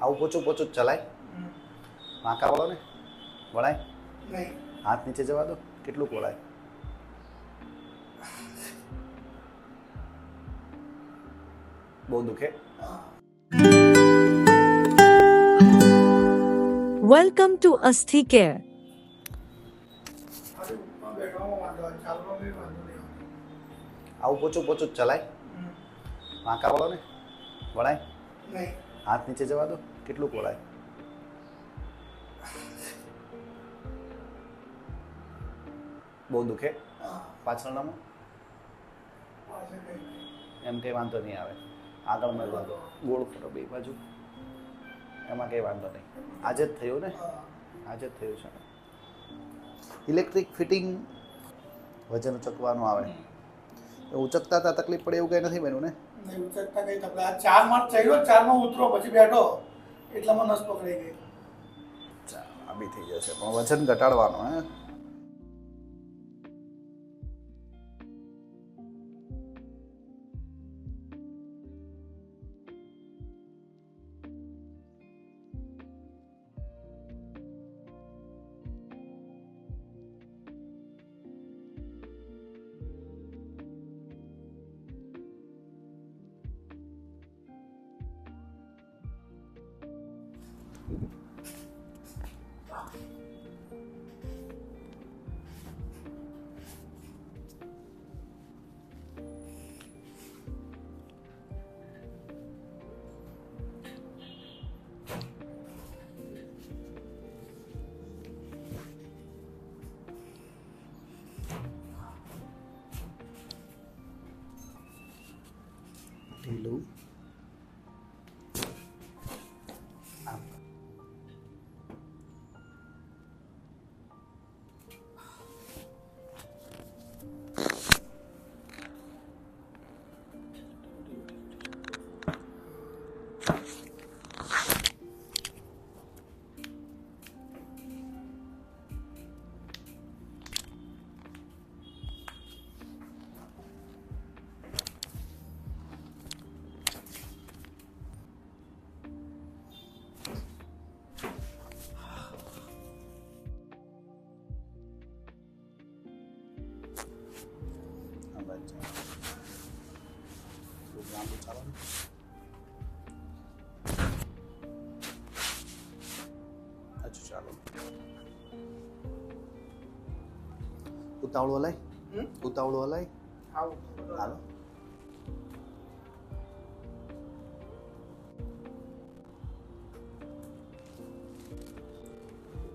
આવું પોચું પોચું ચલાય. વાંકા વળો ને. વળાય હાથ નીચે જવા દો. કેટલું વળાય બહુ દુખે. વેલકમ ટુ અસ્થિ કેર આવે પોચું પોચું ચલાય. વાંકા વળો ને. વળાય નહીં. હાથ નીચે જવા દો. કેટલું કોળાય બહુ દુખે. પાછળનામાં. એમ કંઈ વાંધો નહીં આવે. આગળ મેં વાંધો ગોળ ફરો બે બાજુ. એમાં કંઈ વાંધો નહીં. આજે જ થયું ને? આજે જ થયું છે. ઇલેક્ટ્રિક ફિટિંગ વજન ઉચકવાનું આવે. ઉચકતા હતા તકલીફ પડે એવું કંઈ નથી બન્યું ને? નહીં ઉચકતા કઈ તકલીફ આ ચારમાં ચડ્યો ચારમાં ઉતરો, પછી બેઠો. એટલામાં નસ પકડાઈ ગઈ. ચાલ આ બી થઈ જશે. પણ વજન ઘટાડવાનું, હે? hello? ઉતાવળું હમ? ઉતાવળું આવું હાલો.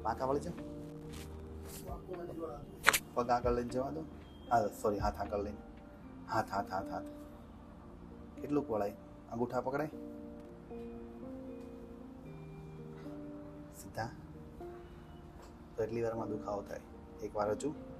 પાકા વળી જાઓ પગ આગળ લઈને જવા દો. હા સોરી હાથ આગળ લઈને. હાથ હાથ હાથ હાથ. કેટલું વળાય અંગૂઠા પકડાય? સીધા? તો વારમાં દુખાવો થાય. એક વાર હજુ.